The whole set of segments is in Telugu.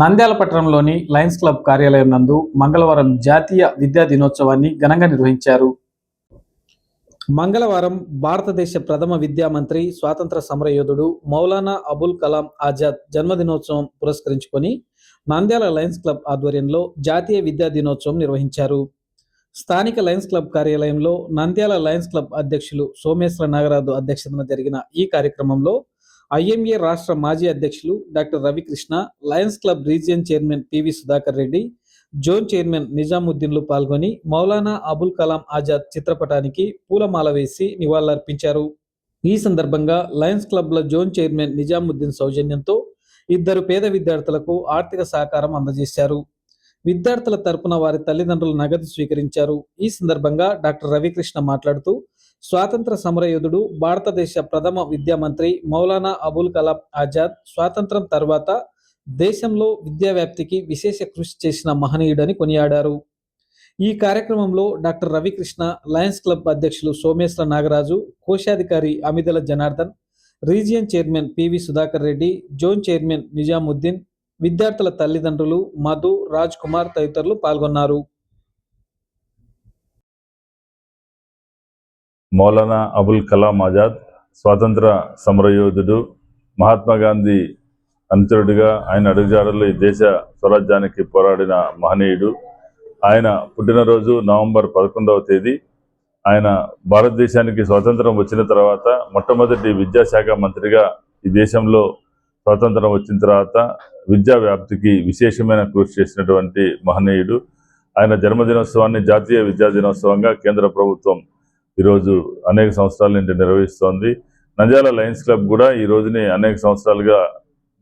నంద్యాల పట్టణంలోని లయన్స్ క్లబ్ కార్యాలయం నందు మంగళవారం జాతీయ విద్యా దినోత్సవాన్ని ఘనంగా నిర్వహించారు. మంగళవారం భారతదేశ ప్రథమ విద్యా మంత్రి స్వాతంత్ర సమరయోధుడు మౌలానా అబుల్ కలాం ఆజాద్ జన్మదినోత్సవం పురస్కరించుకొని నంద్యాల లయన్స్ క్లబ్ ఆధ్వర్యంలో జాతీయ విద్యా దినోత్సవం నిర్వహించారు. స్థానిక లయన్స్ క్లబ్ కార్యాలయంలో నంద్యాల లయన్స్ క్లబ్ అధ్యక్షులు సోమేశ్వర నాగరాజు అధ్యక్షతన జరిగిన ఈ కార్యక్రమంలో ఐఎంఏ రాష్ట్ర మాజీ అధ్యక్షులు doctor Ravikrishna lions club region chairman PV Sudhakar Reddy zone chairman నిజాముద్దీన్లు పాల్గొని మౌలానా అబుల్ కలాం ఆజాద్ చిత్రపటానికి పూలమాల వేసి నివాళులర్పించారు. ఈ సందర్భంగా లయన్స్ క్లబ్ల జోన్ చైర్మన్ నిజాముద్దీన్ సౌజన్యంతో ఇద్దరు పేద విద్యార్థులకు ఆర్థిక సహకారం అందజేశారు. విద్యార్థుల తరపున వారి తల్లిదండ్రులు నగదు స్వీకరించారు. ఈ సందర్భంగా డాక్టర్ రవికృష్ణ మాట్లాడుతూ స్వాతంత్ర సమరయోధుడు భారతదేశ ప్రథమ విద్యా మంత్రి మౌలానా అబుల్ కలాం ఆజాద్ స్వాతంత్రం తర్వాత దేశంలో విద్యా వ్యాప్తికి విశేష కృషి చేసిన మహనీయుడని కొనియాడారు. ఈ కార్యక్రమంలో డాక్టర్ రవికృష్ణ లయన్స్ క్లబ్ అధ్యక్షులు సోమేశ్వర నాగరాజు కోశాధికారి Amidala Janardhan region chairman PV Sudhakar Reddy zone chairman Nizamuddin విద్యార్థుల తల్లిదండ్రులు మధు రాజ్ కుమార్ తదితరులు పాల్గొన్నారు. మౌలానా అబుల్ కలాం ఆజాద్ స్వాతంత్ర సమరయోధుడు మహాత్మా గాంధీ అనుచరుడిగా ఆయన అడుగుజాడల్లో ఈ దేశ స్వరాజ్యానికి పోరాడిన మహనీయుడు. ఆయన పుట్టినరోజు నవంబర్ పదకొండవ తేదీ. ఆయన భారతదేశానికి స్వాతంత్రం వచ్చిన తర్వాత మొట్టమొదటి విద్యాశాఖ మంత్రిగా ఈ దేశంలో స్వాతంత్రం వచ్చిన తర్వాత విద్యా వ్యాప్తికి విశేషమైన కృషి చేసినటువంటి మహనీయుడు. ఆయన జన్మదినోత్సవాన్ని జాతీయ విద్యా దినోత్సవంగా కేంద్ర ప్రభుత్వం ఈరోజు అనేక సంవత్సరాల నుండి నిర్వహిస్తోంది. నంద్యాల లయన్స్ క్లబ్ కూడా ఈ రోజుని అనేక సంవత్సరాలుగా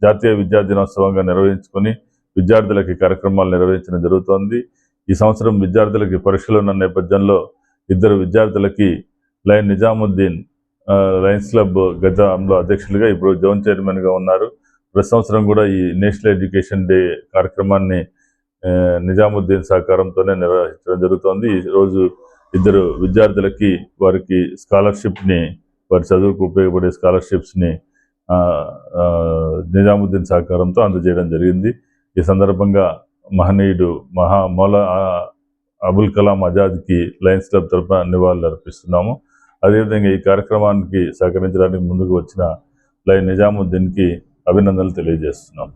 జాతీయ విద్యా దినోత్సవంగా నిర్వహించుకొని విద్యార్థులకి కార్యక్రమాలు నిర్వహించడం జరుగుతోంది. ఈ సంవత్సరం విద్యార్థులకి పరీక్షలు ఉన్న నేపథ్యంలో ఇద్దరు విద్యార్థులకి లయన్ నిజాముద్దీన్ లయన్స్ క్లబ్ గతంలో అధ్యక్షులుగా ఇప్పుడు జోన్ చైర్మన్గా ఉన్నారు. ప్రతి సంవత్సరం కూడా ఈ నేషనల్ ఎడ్యుకేషన్ డే కార్యక్రమాన్ని నిజాముద్దీన్ సహకారంతోనే నిర్వహించడం జరుగుతోంది. ఈ రోజు ఇద్దరు విద్యార్థులకి వారికి స్కాలర్షిప్ని వారి చదువుకు ఉపయోగపడే స్కాలర్షిప్స్ని నిజాముద్దీన్ సహకారంతో అందజేయడం జరిగింది. ఈ సందర్భంగా మహనీయుడు మహా మౌల అబుల్ కలాం ఆజాద్కి లయన్స్ క్లబ్ తరఫున నివాళులు అర్పిస్తున్నాము. అదేవిధంగా ఈ కార్యక్రమానికి సహకరించడానికి ముందుకు వచ్చిన లయన్ నిజాముద్దీన్కి అభినందనలు తెలియజేస్తున్నాం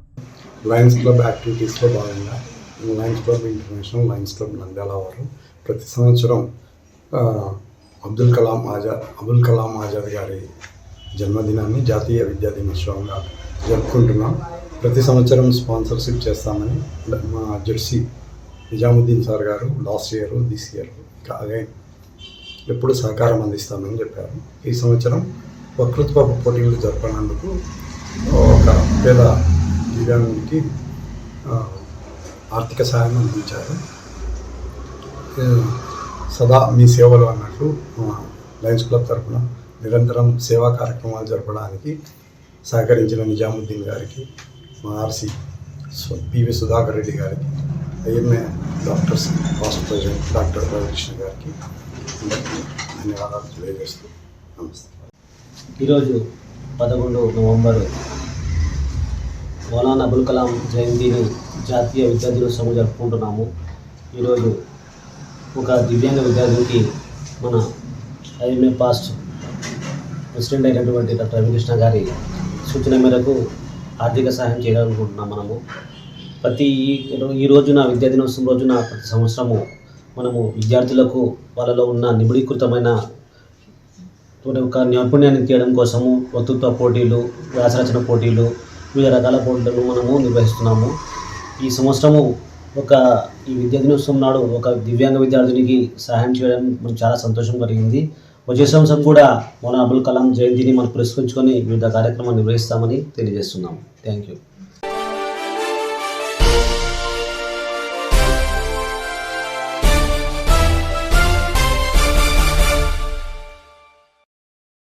లయన్స్ క్లబ్ యాక్టివిటీస్లో భాగంగా lions club international lions club Nandyal వారు ప్రతి సంవత్సరం అబ్దుల్ కలాం ఆజాద్ అబుల్ కలాం ఆజాద్ గారి జన్మదినాన్ని జాతీయ విద్యా దినోత్సవంగా జరుపుకుంటున్నాం. ప్రతి సంవత్సరం స్పాన్సర్షిప్ చేస్తామని మా జెర్సీ నిజాముద్దీన్ సార్ గారు లాస్ట్ ఇయర్ దిస్ ఇయర్ అలాగే ఎప్పుడు సహకారం అందిస్తామని చెప్పారు. ఈ సంవత్సరం వక్తృత్వ పోటీలు జరపనందుకు ఒక పేద దివ్యాంగునికి ఆర్థిక సహాయం అందించారు. సదా మీ సేవలు అన్నట్టు మా లయన్స్ క్లబ్ తరఫున నిరంతరం సేవా కార్యక్రమాలు జరపడానికి సహకరించిన నిజాముద్దీన్ గారికి మా ఆర్సి పివి సుధాకర్ రెడ్డి గారికి IMA doctors past president doctor Balakrishna గారికి అందరికీ ధన్యవాదాలు తెలియజేస్తూ నమస్తే. ఈరోజు పదకొండు నవంబర్ మౌలానా అబుల్ కలాం జయంతిని జాతీయ విద్యార్థుల దినోత్సవం జరుపుకుంటున్నాము. ఈరోజు ఒక దివ్యాంగ విద్యార్థికి మన ఐఎంఏ పాస్ట్ ప్రెసిడెంట్ అయినటువంటి డాక్టర్ రవికృష్ణ గారి సూచన మేరకు ఆర్థిక సహాయం చేయాలనుకుంటున్నాం మనము. ప్రతి ఈ- రోజున విద్యా దినోత్సవం రోజున ప్రతి సంవత్సరము మనము విద్యార్థులకు వాళ్ళలో ఉన్న నిబిడీకృతమైన ఒక నైపుణ్యాన్ని తీయడం కోసము వక్తృత్వ పోటీలు వ్యాసరచన పోటీలు వివిధ రకాల పోటీలను మనము నిర్వహిస్తున్నాము. ఈ సంవత్సరము ఒక ఈ విద్యా దినోత్సవం నాడు ఒక దివ్యాంగ విద్యార్థినికి సహాయం చేయడం మనకు చాలా సంతోషం కలిగింది. వచ్చే సంవత్సరం కూడా మన అబుల్ కలాం జయంతిని మనం పురస్కరించుకొని వివిధ కార్యక్రమాలు నిర్వహిస్తామని తెలియజేస్తున్నాము. Thank you